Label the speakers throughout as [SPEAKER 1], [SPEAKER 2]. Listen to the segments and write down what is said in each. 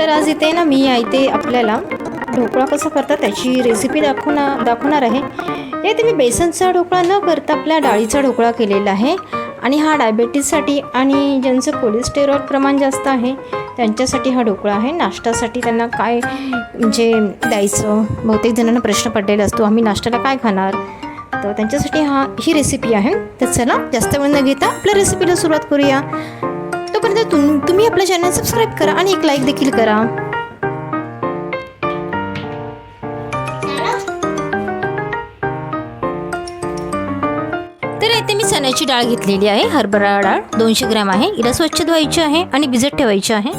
[SPEAKER 1] तर आज इथे ना मी इथे आपल्याला ढोकळा कसा करतात त्याची रेसिपी दाखवणार दाखवणार आहे. हे मी बेसनचा ढोकळा न करता आपल्या डाळीचा ढोकळा केलेला आहे. आणि हा डायबेटीजसाठी आणि ज्यांचं कोलेस्टेरॉल प्रमाण जास्त आहे त्यांच्यासाठी हा ढोकळा आहे. नाश्त्यासाठी त्यांना काय म्हणजे द्यायचं? बहुतेक जणांना प्रश्न पडलेला असतो आम्ही नाश्त्याला काय खाणार? तर त्यांच्यासाठी हा ही रेसिपी आहे. तर चला जास्त वेळ न घेता आपल्या रेसिपीला सुरुवात करूया. तोपर्यंत तुम तुम्ही आपलं चॅनल सबस्क्राईब करा आणि एक लाईक देखील करा. तर येथे मी चण्याची डाळ घेतलेली आहे. हरभरा डाळ दोनशे ग्रॅम आहे. हिला स्वच्छ धुवायची आहे आणि भिजत ठेवायची आहे.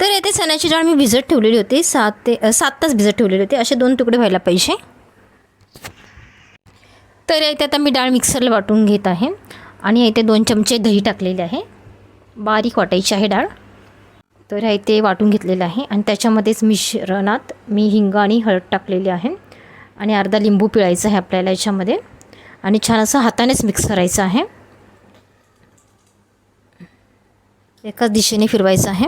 [SPEAKER 1] तर येथे चण्याची डाळ मी भिजत ठेवलेली होती. सात ते सात तास भिजत ठेवलेली होती. असे दोन तुकडे व्हायला पाहिजे. तर इथे आता मी डाळ मिक्सरला वाटून घेत आहे. आणि इथे दोन चमचे दही टाकलेले आहे. बारीक वाटायची आहे डाळ. तर इथे वाटून घेतलेलं आहे. आणि त्याच्यामध्येच मिश्रणात मी हिंग आणि हळद टाकलेली आहे. आणि अर्धा लिंबू पिळायचा आहे आपल्याला याच्यामध्ये. आणि छान असं हातानेच मिक्स करायचं आहे. एकाच दिशेने फिरवायचं आहे.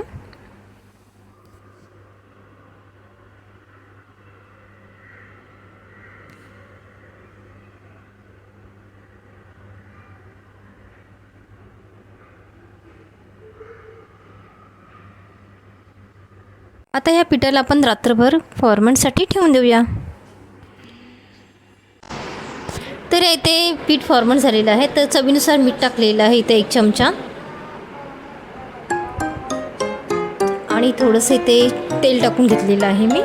[SPEAKER 1] आता या पिठाला आपण रात्रभर फॉर्मेंटसाठी ठेवून देऊया. तर इथे पीठ फॉर्मंट झालेलं आहे. तर चवीनुसार मीठ टाकलेलं आहे इथे एक चमचा. आणि थोडंसं इथे तेल टाकून घेतलेलं आहे मी.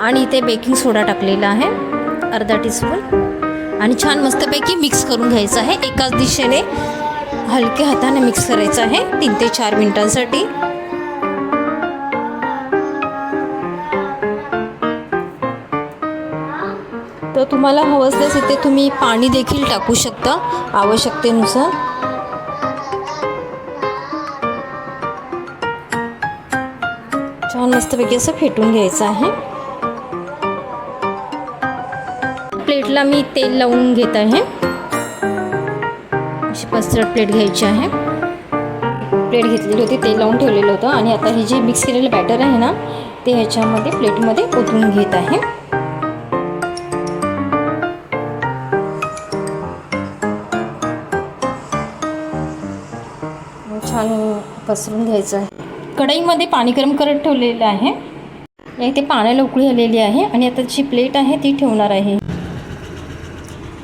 [SPEAKER 1] आणि इथे बेकिंग सोडा टाकलेला आहे. अर्धा टीस्पून आणि छान मस्तपैकी मिक्स करून घ्यायचं आहे. एकाच दिशेने हलक्या हाताने मिक्स करायचं आहे. तीन ते चार मिनटांसाठी. तर तुम्हाला हवं असल्यास इथे तुम्ही पाणी देखील टाकू शकता आवश्यकतेनुसार. छान मस्तपैकी असं फेटून घ्यायचं आहे. प्लेटला मी तेल लावून घेत आहे. अशी पसरट प्लेट घ्यायची आहे. प्लेट घेतलेली होती तेल लावून ठेवलेलं होतं आणि आता हे जे मिक्स केलेलं बॅटर आहे ना ते ह्याच्यामध्ये प्लेटमध्ये ओतून घेत आहे. छान पसरून घ्यायचं आहे. कढईमध्ये पाणी गरम करत ठेवलेलं आहे. इथे पाण्याला उकळी आलेली आहे आणि आता जी प्लेट आहे ती ठेवणार आहे.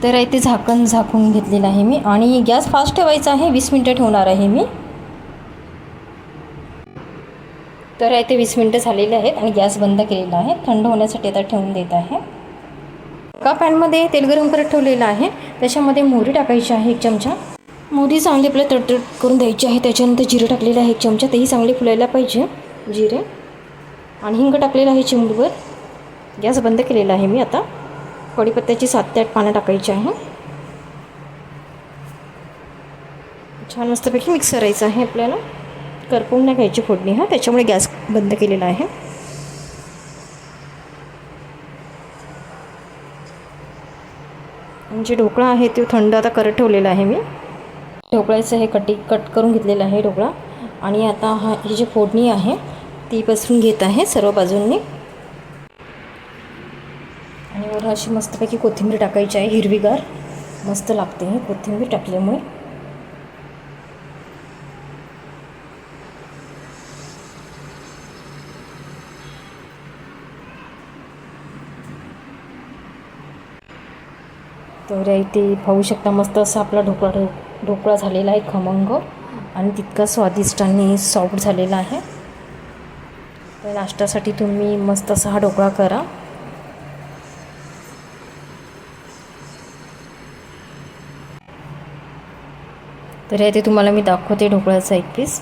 [SPEAKER 1] तर इथे झाकण झाकून घेतलेलं आहे मी आणि गॅस फास्ट ठेवायचा आहे. वीस मिनटं ठेवणार आहे मी. तर इथे वीस मिनटं झालेले आहेत आणि गॅस बंद केलेला आहे. थंड होण्यासाठी आता ठेवून देत आहे. एका पॅनमध्ये तेल गरम करत ठेवलेलं आहे. त्याच्यामध्ये मोहरी टाकायची आहे एक चमचा. मोदी चांगली आपल्याला तडतड करून द्यायची आहे त्याच्यानंतर जिरं टाकलेलं आहे एक चमचा तेही चांगले फुलायला पाहिजे. जिरे. आणि हिंग टाकलेलं आहे चिमडीवर गॅस बंद केलेला आहे मी आता. कढीपत्त्याची सात ते आठ पानं टाकायची आहे. छान मस्तपैकी मिक्स करायचं आहे आपल्याला. करपवून नाही घ्यायची फोडणी हा. त्याच्यामुळे गॅस बंद केलेला आहे. जे ढोकळा आहे तो थंड आता करत ठेवलेला आहे मी. ढोकळ्याचं हे कटी कट करून घेतलेलं आहे ढोकळा. आणि आता हा ही जी फोडणी आहे ती पसरून घेत आहे सर्व बाजूंनी. आणि वर अशी मस्तपैकी कोथिंबीर टाकायची आहे हिरवीगार. मस्त लागते ही कोथिंबीर टाकल्यामुळे. तर इथे पाहू शकता मस्त असा आपला ढोकळा ढोक ढोकळा झालेला आहे खमंग. आणि तितका स्वादिष्ट आणि सॉफ्ट झालेला आहे. तर नाश्त्यासाठी तुम्ही मस्त असा हा ढोकळा करा. तर इथे तुम्हाला मी दाखवते ढोकळ्याचा एक पीस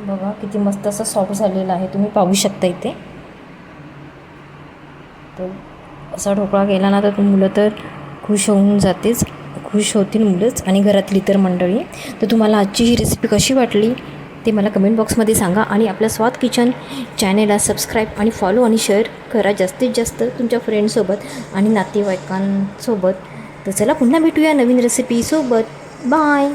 [SPEAKER 1] बघा किती मस्त असं सॉफ्ट झालेला आहे. तुम्ही पाहू शकता इथे. तर असा ढोकळा केला ना तर मुलं तर खुश होऊन जातेच. खुश होतील मुलंच आणि घरातली इतर मंडळी. तर तुम्हाला आजची ही रेसिपी कशी वाटली ते मला कमेंट बॉक्समध्ये सांगा आणि आपल्या स्वाद किचन चॅनेलला सबस्क्राईब आणि फॉलो आणि शेअर करा. जास्तीत जास्त तुमच्या फ्रेंडसोबत आणि नातेवाईकांसोबत. तर चला पुन्हा भेटूया नवीन रेसिपीसोबत बाय